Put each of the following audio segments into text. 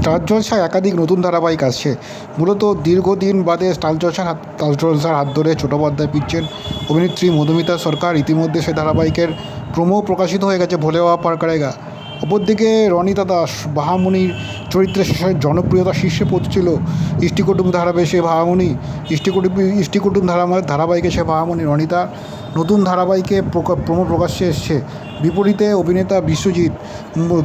Star জলসায় একাধিক নতুন ধারাবাহিক আসছে। মূলত দীর্ঘদিন বাদে স্টার জলসার হাত স্টার জলসার হাত ধরে চট্টোপাধ্যায় পিচ্ছেন অভিনেত্রী মধুমিতা সরকার। ইতিমধ্যে সে ধারাবাহিকের প্রোমো প্রকাশিত হয়ে গেছে ভোলে বাবা পার অপরদিকে রনিতা দাস বাহামণির চরিত্রে জনপ্রিয়তা শীর্ষে পৌঁছেছিল। ইষ্টিকুটুম ধারাবাহিক সে বাহামণি ইষ্টিকুটুম ইষ্টিকুটুম ধারা ধারাবাহিকে সে বাহামণি রনিতা, নতুন ধারাবাহিকে প্রোমো প্রকাশ্যে এসছে। বিপরীতে অভিনেতা বিশ্বজিৎ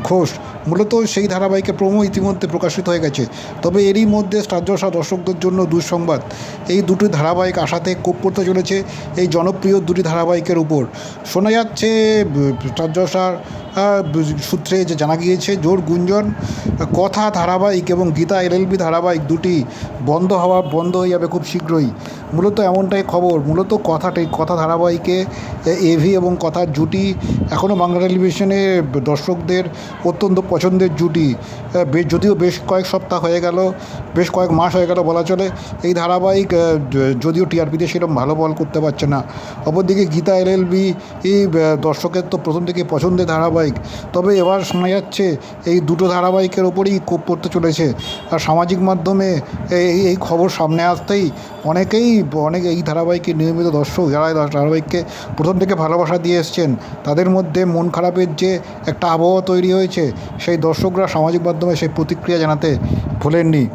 ঘোষ মূলত সেই ধারাবাহিকে প্রমো ইতিমধ্যে প্রকাশিত হয়ে গেছে। তবে এরই মধ্যে স্টার দর্শকদের জন্য দুঃসংবাদ। এই দুটি ধারাবাহিক আশাতে কোপ করতে চলেছে এই জনপ্রিয় দুটি ধারাবাহিকের উপর। শোনা যাচ্ছে স্টার সূত্রে যে জানা গিয়েছে, জোর গুঞ্জন, কথা ধারাবাহিক এবং গীতা, এলএলবি ধারাবাহিক দুটি বন্ধ হওয়া বন্ধ হয়ে যাবে খুব শীঘ্রই। মূলত এমনটাই খবর। মূলত কথাটাই কথা ধারাবাহিকে এভি এবং কথার জুটি এখনও বাংলা টেলিভিশনে দর্শকদের অত্যন্ত পছন্দের জুটি। বেশ যদিও বেশ কয়েক সপ্তাহ হয়ে গেল, বেশ কয়েক মাস হয়ে গেল বলা চলে। এই ধারাবাহিক যদিও টিআরপিতে সেরকম ভালো বল করতে পারছে না। অপরদিকে গীতা, এলএলবি এই দর্শকের তো প্রথম থেকে পছন্দের ধারাবাহিক। তবে এবার শোনা যাচ্ছে, এই দুটো ধারাবাহিকের ওপরেই কোপ পড়তে চলেছে। আর সামাজিক মাধ্যমে এই এই খবর সামনে আসতেই অনেকেই, অনেক এই ধারাবাহিকের নিয়মিত দর্শক যারা ধারাবাহিককে প্রথম থেকে ভালোবাসা দিয়ে এসছেন, তাদের মধ্যে মন খারাপের যে একটা আবহাওয়া তৈরি হয়েছে, সেই দর্শকরা সামাজিক মাধ্যমে সেই প্রতিক্রিয়া জানাতে ভোলেননি।